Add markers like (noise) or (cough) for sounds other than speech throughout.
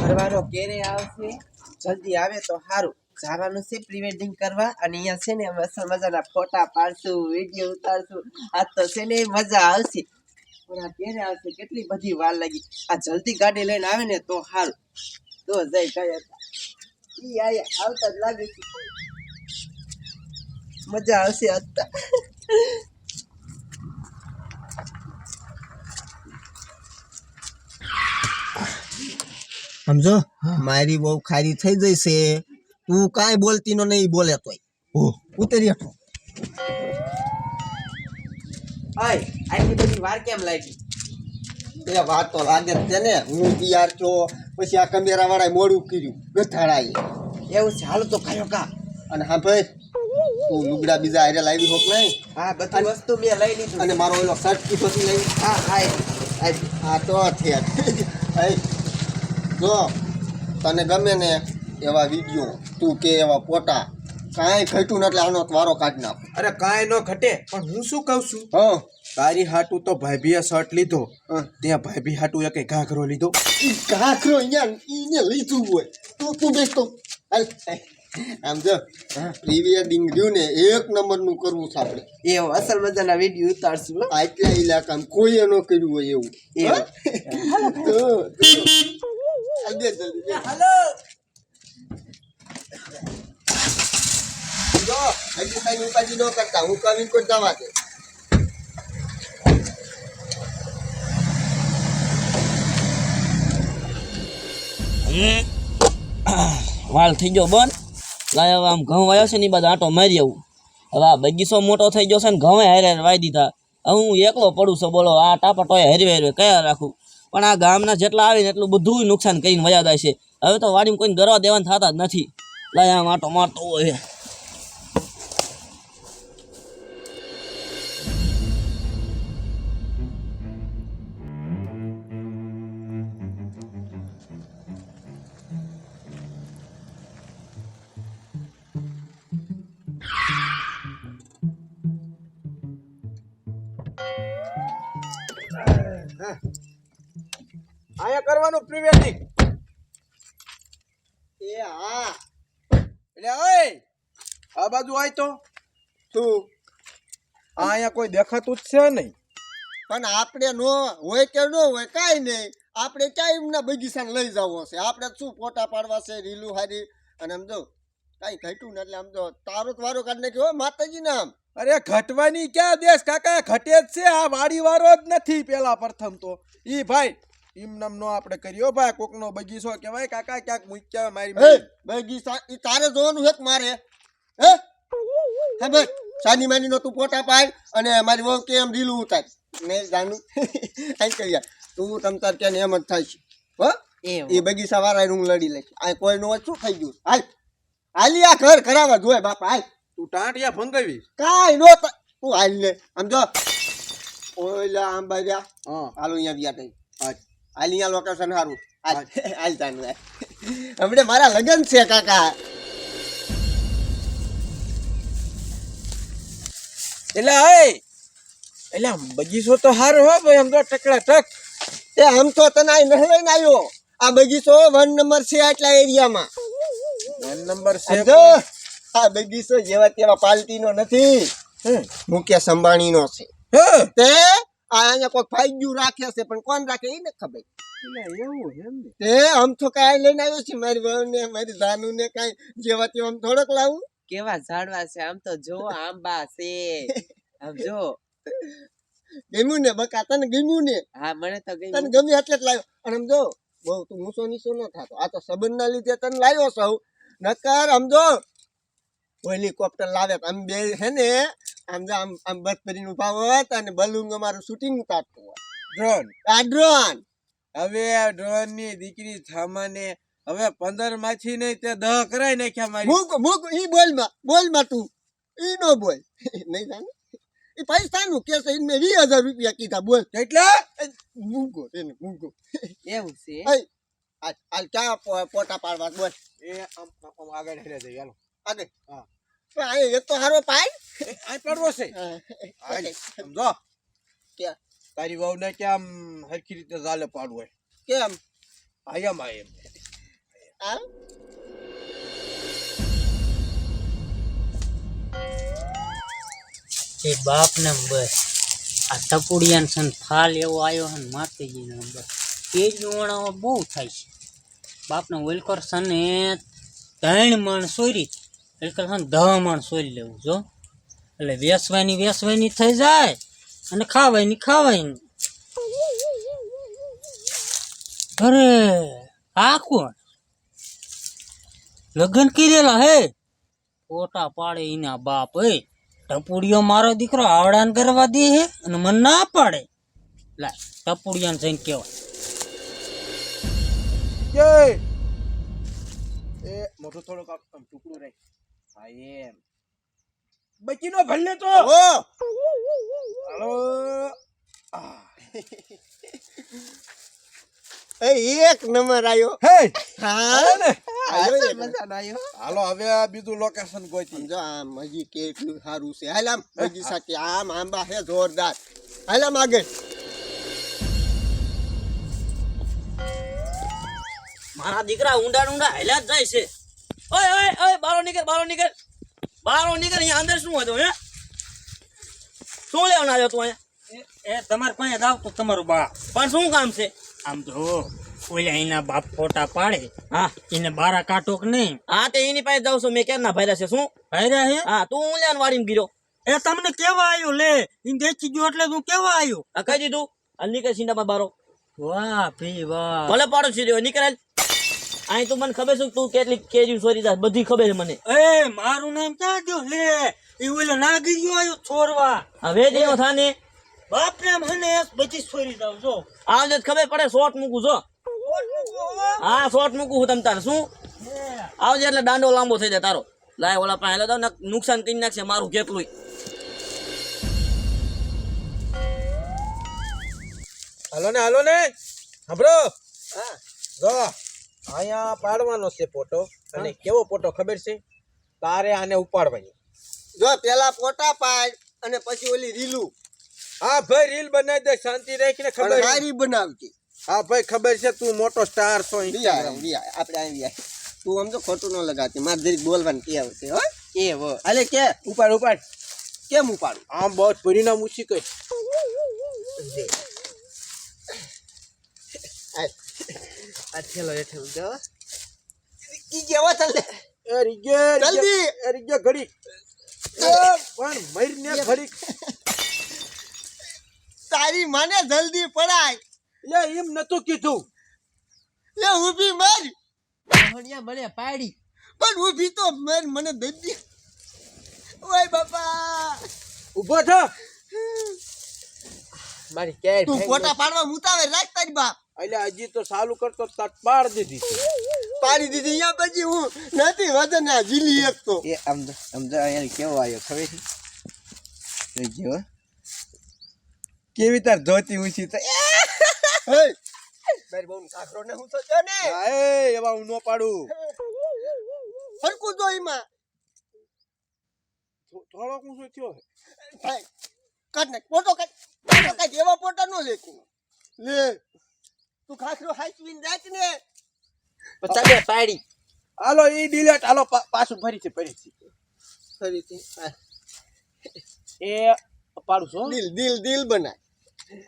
ઘરવાળો ક્યારે આવશે, જલ્દી આવે તો સારું જવાનું છે પ્રી વેડિંગ કરવા અને અહીંયા છે ને મસ્ત મજાના ફોટા પાડશું વીડિયો ઉતારશું. આ તો છે ને મજા આવશે. પણ આ ક્યારે આવશે કેટલી બધી વાર લાગી. આ જલ્દી ગાડી લઈને આવે ને તો સારું તો જઈ ગયા હતા આવતા જ લાગે છે. મજા આવશે અત્યારે સમજો? મારી બહુ ખારી થઈ જશે તું કાંઈ બોલતી નો નહીં બોલે તોય. ઉતરી હટો ઓય આટલી બધી વાર કેમ લાગી? એ વાત તો લાગે જ છે ને. હું તૈયાર છો પછી આ કમેરા વાળા મોડું કર્યું ગથાડાએ એવું છે? હાલો તો ખાયો કા. અને હા ભાઈ તું લુગડા બીજા હારે લાવી હોક નહીં? હા બધી વસ્તુ મેં લઈ લીધું. અને મારો ઓલો શર્ટ લઈ? હા હા આ તો છે. (laughs) જો તને ગમે ને એવા વીડિયો તું કે એવા પોટા કાંઈ ઘટ્યું ને એટલે આનો વારો કાઢી નાખ. અરે કાંઈ ન ઘટે પણ હું શું કહું છું? હા. તારી હાટું તો ભાભીએ શર્ટ લીધો. ત્યાં ભાભી હાટું એક ઘાઘરો લીધો. ઘાઘરો અહીંયા ઈને લીધું હોય. તું તું બેસતો આમ જો પ્રી વેડિંગ રહ્યું ને એક નંબરનું કરવું છે આપણે. એ અસલ મજાના વીડિયો ઉતારશું. આટલા ઇલાકામાં કોઈએ ન કર્યું હોય એવું. એવું. હા? તો, તો. હાલ બે જલ્દી બે. જો હજી કાંઈ ઉપાધિ ન કરતા હું કવિન કોઈ જવા દે વાલ થઈ ગયો બંધ લાય હવે આમ ઘઉં વાયો છે ને એ બાજુ આંટો મારી આવું હવે આ બગીચો મોટો થઈ ગયો છે ને ઘઉં હારે હારે વાઈ દીધા હવે હું એકલો પડું છું બોલો આ ટાપા ટોય હરવે હરવે કયા રાખું પણ આ ગામના જેટલા આવે ને એટલું બધું નુકસાન કરીને વયા જાય છે. હવે તો વાડીમાં કોઈને ગરવા દેવાના થતા જ નથી. લાય આમ આંટો મારતો હોય આયા કરવાનું પ્રી વેડિંગ એ હા. એટલે ઓય આ બાજુ આય તો. તું આ અહીંયા કોઈ દેખાતું જ છે નહીં. પણ આપણે નો હોય કે ન હોય કાંઈ નહીં. આપણે ક્યાં એમના બગીચાને લઈ જવો છે. આપણે શું ફોટા પાડવા છે રીલું હારી. અને આમ જો કાંઈ ઘટ્યું ને એટલે આમ જો તારો વારો કાઢી નાખ્યો હો માતાજી નામ અરે ઘટવાની ક્યાં દેશ? કાકા ઘટે જ છે. આ વાડી વાળો જ નથી પેલા પ્રથમ તો. ઈ ભાઈ એમ નામ નો આપણે કર્યો ભાઈ કોકનો બગીચો કહેવાય કાકા ક્યાંક મૂક્યા મારી બગીચા ઈ તારે જોવાનું છે મારે. હે? હે ભાઈ સાની માની નો તું ફોટા પાડ અને મારી વહુ કે એમ રીલું ઉતાર. મેં જાણું. (laughs) આઈ કહ્યા તું તમ તાર કે એમ જ થાય છે. હો? એ બગીચા વાળા હું લડી લઈશ આ કોઈ નો શું થઈ ગયું? હાલ. હાલી આ ઘર ખરાવા જોય બાપા હાલ. તું ટાંટિયા ફંગાવી કાઈ નો તું હાલ ને આમ જો. ઓલા આંબા ગયા હા. હાલો અહીંયા વ્યા તઈ અહીંયા લોકેશન સારું. હાલ (laughs) તાનું હમણે મારા લગન છે કાકા. એટલે હે એટલે બગીચો તો હારો હો ભાઈ આમ તો ટકડા ટક. એ આમ તો તને આ નહવાઈને આવ્યો. આ બગીચો વન નંબર છે આટલા એરિયામાં. વન નંબર છે આ બગીચો જેવા તેવા પાલટીનો નથી. મુકેશ અંબાણીનો છે. હે? તે અહીંયા કોઈ ફાઈગ્યું રાખે છે પણ કોણ રાખે એ ને ખબર. એટલે એવું એમ ને. તે આમ તો કાંઈ લઈને આવ્યો છે મારી વહુ ને મારી જાનુ ને કાંઈ જેવા તેવા આમ થોડોક લાવું. કેવા ઝાડવા છે? આમ તો જો આંબા છે. આમ જો. ગમ્યું ને બકા તને ગમ્યું ને હા મને તો ગમ્યું. તને ગમ્યું એટલે જ લાવ્યો. અને આમ જો બહુ તું મૂસો નીસો ન થતો. આ તો સંબંધના લીધે તને લાવ્યો સૌ નકર આમ જો હેલિકોપ્ટર લાવે તો. આમ બે હે ને આમ જો આમ આમ બસ કરીને ઊભા હોત અને બલૂન અમારું શૂટિંગ કાઢતું હોય ડ્રોન આ ડ્રોન હવે ડ્રોનની દીકરી થામાને હવે પંદરમાંથી નહીં તે દહ કરાઈ નાખ્યા મારી. મૂક મૂક ઈ બોલમાં બોલમાં તું. ઈ નો બોલ. નહીં જાણે એ પૈસાનું કેસ છે મેં વીસ હજાર રૂપિયા કીધા બોલ. કેટલા? મૂકો એને મૂકો. એવું છે? હાલ ક્યાં પોટા પાડવા બોલ. એ આમ આગળ હેરે જઈ હાલો. આગળ. હા. પણ એ તો હારો પાડ (laughs) આ પડવો છે. સમજો? તારી વહુ ને કે આમ હરખી રીતે ઝાલે પાડવું હોય કેમ? આયમ આયમ આમ એ બાપ ને બસ આ ટપુડિયાન છે ફાલ એવો આવ્યો છે ને માતાજી ને બસ તેજ વણાવો બહુ થાય છે. બાપને ઓલકર સને ત્રણ મણ સોરી ઓલકર હા ને દહ સોરી લેવું જો. એટલે વેસવાની વેસવાની થઈ જાય અને ખાવાની ખાવાની. અરે, આ કોણ? લગ્ન કરેલા હે? ફોટા પાડે એના બાપ હે ટપુડિયો મારો દીકરો આવડાન કરવા દે હે અને મને ના પાડે. લાય ટપુડિયાને જઈને કહેવાય. મોટું થોડુંક ટુકડું રહે એમ બચીનો ભલે તો. ઓ હાલો. એ એક નંબર આવ્યો હે. હા. હાલો હવે આ બીજું લોકેશન ગોતી. સમજો આમ હજી કેટલું સારું છે. હાલ આમ સાથે આમ આંબા હે જોરદાર. હાલ આમ આગળ. મારા દીકરા ઊંડા ઊંડા હેલા જ જાય છે. ઓય ઓય ઓય બારો નીકળ બારો નીકળ બારો નીકળ અહીંયા અંદર શું હતું હે શું લેવાનું આવ્યો તું અહીંયા એ તમારે પાસે જાવ તો તમારું બાપ પણ શું કામ છે આમ તો ઓલા એના બાપ ફોટા પાડે હા એને બારા કાઢો કે નહીં હા તે એની પાસે જાઉં છું મેં ક્યાં ના ભાર્યા છે શું ભાઈ હે હા તું હું લેવાનું વાડીમાં ગીરો એ તમને કેવા આવ્યો લે એને દેખી ગયો એટલે તું કેવા આવ્યો આ કહી દીધું આ નીકળ સિંડામાં બારો વાહ ભઈ વાહ ભલે પાડો છે નીકળ અહીં તું મને ખબર છે તું કેટલી કેજી સોરી જાય બધી ખબર છે મને. એ મારું નામ ક્યાં જો લે એ ઓલો નાગી ગયો આવ્યો છોરવા હવે દેવો થાને. બાપ નામ મને બધી છોરી જાવ જો. આવજે તો ખબર પડે શોર્ટ મૂકું છો હા. શોર્ટ મૂકું હું તમ તારે શું? આવજે એટલે દાંડો લાંબો થઈ જાય તારો. લાય ઓલા પાસે તો નુકસાન કરી નાખશે મારું કેટલું હાલો ને હાલો ને. સાંભળો. હા. જો. અહીંયા પાડવાનો છે ફોટો. અને કેવો ફોટો ખબર છે? તારે આને ઉપાડવાની. જો પેલા ફોટા પાડ અને પછી ઓલી રીલું. હા ભાઈ રીલ બનાવી દે શાંતિ રાખીને ખબર સારી બનાવતી હા ભાઈ ખબર છે તું મોટો સ્ટાર છો આપણે આવી આય. તું આમ તો ખોટું ન લગાતી મારે જરીક બોલવાનું કે આવશે હો. કે હો અલે કે? ઉપાડ ઉપાડ. કેમ ઉપાડું? આમ બહુ પરિણામ ઉછી કઈ. હાલ. આ ઠેલો હેઠે ઉજો ઈ કેવો ચાલે એ રીગે જલ્દી. એ રીગે ઘડી પણ મરીને ઘડી તારી માને જલ્દી પડાય. લે એમ નતું કીધું. લે ઊભી મર. હોણિયા મને પાડી. પણ ઊભી તો મર મને દઈ ઓય બાપા. ઊભો થા. મારી કેર તું ફોટા પાડવા મુતાવે રાખ તારી બાપ. એટલે હજી તો ચાલુ કરતો તટ પાડ દીધી પાડી દીધી. અહીંયા પછી હું નથી વજન આ જીલી એક તો. એ આમ જો- અહીંયા કેવો આવ્યો ખબર છે? જોઈજો કેવી તાર ધોતી ઊંચી તો મારી બહુ કાકરો ને હું તો છે ને. હા, એ એવા હું ન પાડું. હરકું જો એમાં. થોડોક હું શું થયો ભાઈ કાઢ નાખ પોટો કાઢ. પોટો કાઢ. એવા ફોટા નો લેતું લે. તું ખાખરો હાચવીને રાખ ને. તમે પાડી. હાલો ઈ ડિલેટ હાલો પાછું ફરીથી ફરીથી ફરીથી એ પાડું છું. દિલ દિલ દિલ બનાય.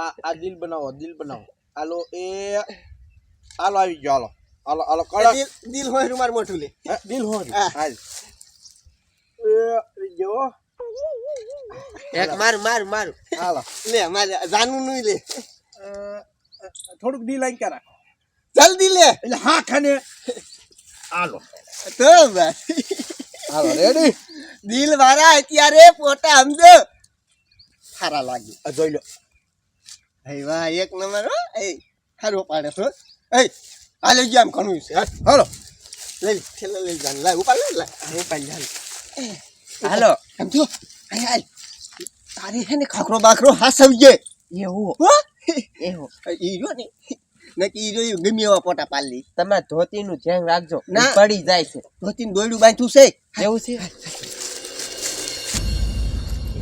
આ આ દિલ બનાવો દિલ બનાવો. હાલો એ હાલો આવી ગયો હાલો. હાલો હાલો આ દિલ દિલ હોય રૂમાર મોટું લે. દિલ હોય હાલ. એ ગયો. એક માર માર માર. હાલો. લે મારે જાનું નહીં લે. થોડુંક ડી લાઈન કરા જલ્દી લે. એટલે હા ખાને હાલો. તો હાલો રેડી દિલ વાળા અત્યારે પોતા સમજો. સારા લાગી. જોઈ લો. હે વાહ એક નંબર હો. એ સારો પાડે છો એ આ લઈ ગયા આમ ઘણું છે હા. હાલો. લઈ છેલ્લે લઈ જા લાય ઉપાડ લે લાય. હું પાડી હાલ હાલો સમજો. જો હાય હાય તારી હે ને ખાખરો બાખરો હાસવજે. એવું હો. એવું ઈ જો ને. નકી ઈ ગમે એવા ફોટા પાડી તમારા ધોતી નું ધ્યાન રાખજો ના. પડી જાય છે. ધોતીને દોયડું બાંધ્યું છે. એવું છે?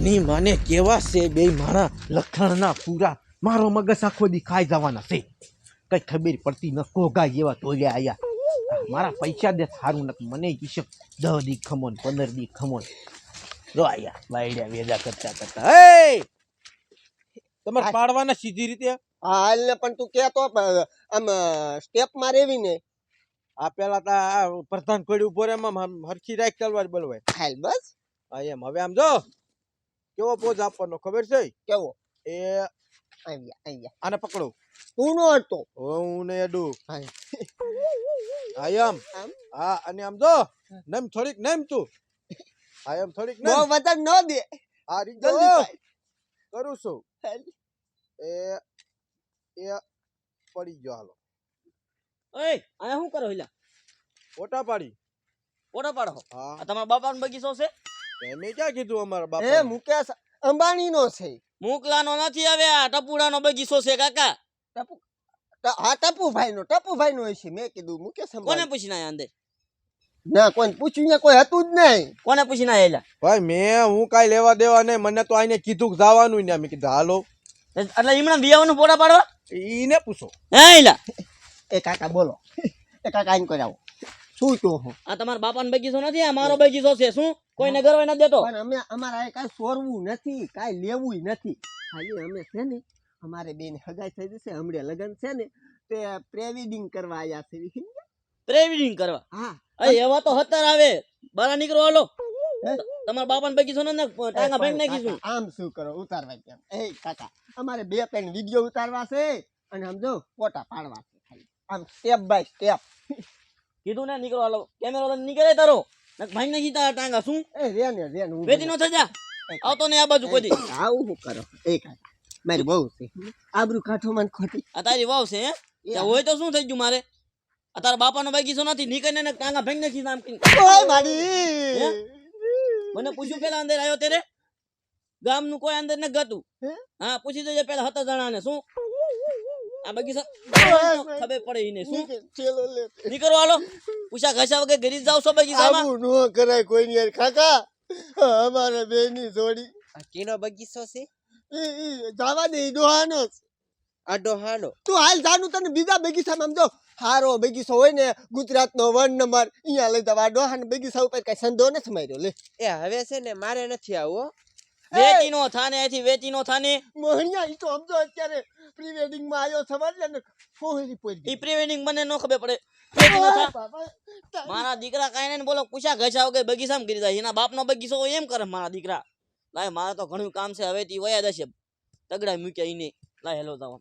ની માને કેવા છે બે મારા લખણના પૂરા? મારો મગજ આખો દી ખાઈ જવાના છે. કઈ ખબર પડતી ન કોગા જેવા તોલ્યા આયા. મારા પૈસા દે સારું નથી. મને કીશે દહ દી ખમોન પંદર દી ખમોન જો આયા વાયડ્યા વેદા કરતા કરતા. હે! તમારે પાડવાના સીધી રીતે? હા હાલ ને પણ તું કેતો તો આમ સ્ટેપમાં રેવી ને. આ પેલા તા પ્રધાન કોડી ઊભો રે એમાં હરખી રાખ તલવાર બોલવાય હાલ બસ. હા એમ. હવે આમ જો કેવો પોઝ આપવાનો ખબર છે? કેવો? એ અહીંયા અહીંયા આને પકડો. તું નો હતો હું ને અડું હા. એમ? હા અને આમ જો નેમ થોડીક નેમ તું. હા એમ થોડીક નેમ. વજન ન દે. આ રીત જલ્દી કરું છું. એ એ પડી ગયો હાલો ઓય આયા શું કરો હિલા ફોટા પાડી ફોટો પાડો હા તમારા બાપાનો બગીચો છે મેં ક્યાં કીધું અમારા એ મુકેશ અંબાણી નો છે મુકલાનો નથી આવે આ ટપુડાનો બગીચો છે કાકા ટપુ હા નો ટપુભાઈ નો છે મેં કીધું મુકેશ કોને પૂછીને આયા અંદર ના કોઈ પૂછ્યું કોઈ હતું જ નહીં. કોને પૂછી ના એલા? ભાઈ મેં હું કાંઈ લેવા દેવા નહીં. મને તો આઈને કીધું કે જવાનું ને મેં કીધું હાલો. એટલે હમણાં બિયાવાનું ફોટા પાડવા? ઈને પૂછો. હે એલા? એ કાકા બોલો. એ કાકા આઈને કરાવો શું તો હું આ તમારા બાપાનો બગીચો નથી આ મારો બગીચો છે. શું? કોઈને ગરવા ન દેતો? પણ અમે અમારા કાંઈ સોરવું નથી કાંઈ લેવું નથી. ખાલી અમે છે ને અમારે બેન હગાઈ થઈ જશે હમણાં લગ્ન છે ને તે પ્રેવિડિંગ કરવા આવ્યા છે. પ્રેવિડિંગ કરવા. હા. એવા તો હતર આવે. બારા નીકળો હાલો? તમારા બાપાનો બગીચો ને ટાંગા ભાઈ નાખીશું. આમ શું કરો? ઉતારવા કેમ એ કાકા અમારે બે ત્રણ વીડિયો ઉતારવા છે અને સમજો ફોટા પાડવા છે ખાલી. આમ સ્ટેપ બાય સ્ટેપ કીધું ને નીકળો હાલો. કેમેરો નીકળે તારો. ભાઈ નાખી તારા ટાંગા શું? એ રે ને રે ને વેતી નો થઈ જા આવતો ને આ બાજુ કોઈ આવું શું કરો? એ કાકા મારી બહુ છે. આબરૂ કાઠો મને ખોટી. આ તારી વાવ છે હે? હોય તો શું થઈ ગયું મારે? આ તારા બાપાનો બગીચો નથી નીકળીને ને ટાંગા ભેગ નાખી નામ મને પૂછ્યું પેલા અંદર આવ્યો ત્યારે? ગામનું કોઈ અંદર ન ગતું. હા? પૂછી દેજે પેલા હતા જણાને શું? આ બગીચા ખબર પડે ઈને શું? ચેલો લે. નીકળો હાલો. પૂછા ઘસા વગર ઘરી જ જાવ છો બગીચામાં આવું નો કરાય કોઈ યાર. કાકા અમારા બેની જોડી. આ કેનો બગીચો છે? જાવા દે ડોહાનો આ ડોહાનો. તું હાલ જાનું તને બીજા બગીચામાં આમ જો. હારો બગીચો હોય ને ગુજરાતનો વન નંબર. અહીંયા લઈ જવા ડોહાના બગીચા ઉપર કઈ સંધો નથી માર્યો લે. એ હવે છે ને મારે નથી આવવો વેચી નો થાને અહીંથી વેચી નો થાને. મોહણિયા ઈ તો સમજો અત્યારે પ્રી વેડિંગમાં આવ્યો સમજ લે ને ફોહરી પડી ઈ પ્રી વેડિંગ મને નો ખબર પડે. વેચી નો થા. મારા દીકરા કાઈ નહીં ને બોલો કુશા ઘસા કે બગીચામાં કરી જાય. એના બાપનો બગીચો હોય એમ કરે મારા દીકરા. લાય મારે તો ઘણું કામ છે હવે તી વયા જશે. તગડા મૂક્યા ઈને. લાય હેલો જાવ